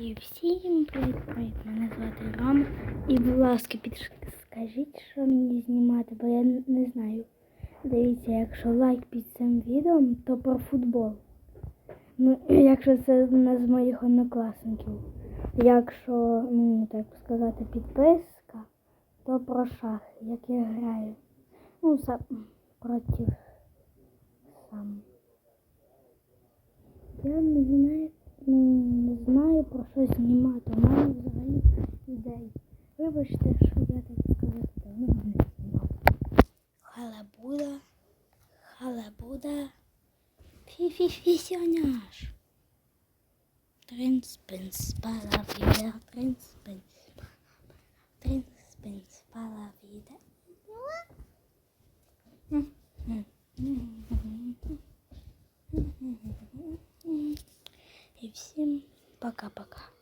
І всім привіт-привіт! Мене звати Рома. І, будь ласка, підскажіть, що мені знімати, бо я не знаю. Дивіться, якщо лайк під цим відео, то про футбол. Ну, якщо це одна з моїх однокласників. Якщо, ну, так сказати, підписка, то про шахи, як я граю. Ну, сам проти сам. Я не знаю, не знаю про що знімати. У мене взагалі ідей. Вибачте, що я так сказати давно не знімав. Халабуда, халабуда, фі-фі-фі-сьоняш. Тринспинс, палавіда, тринспинс, тринспинс, палавіда. І всім пока-пока.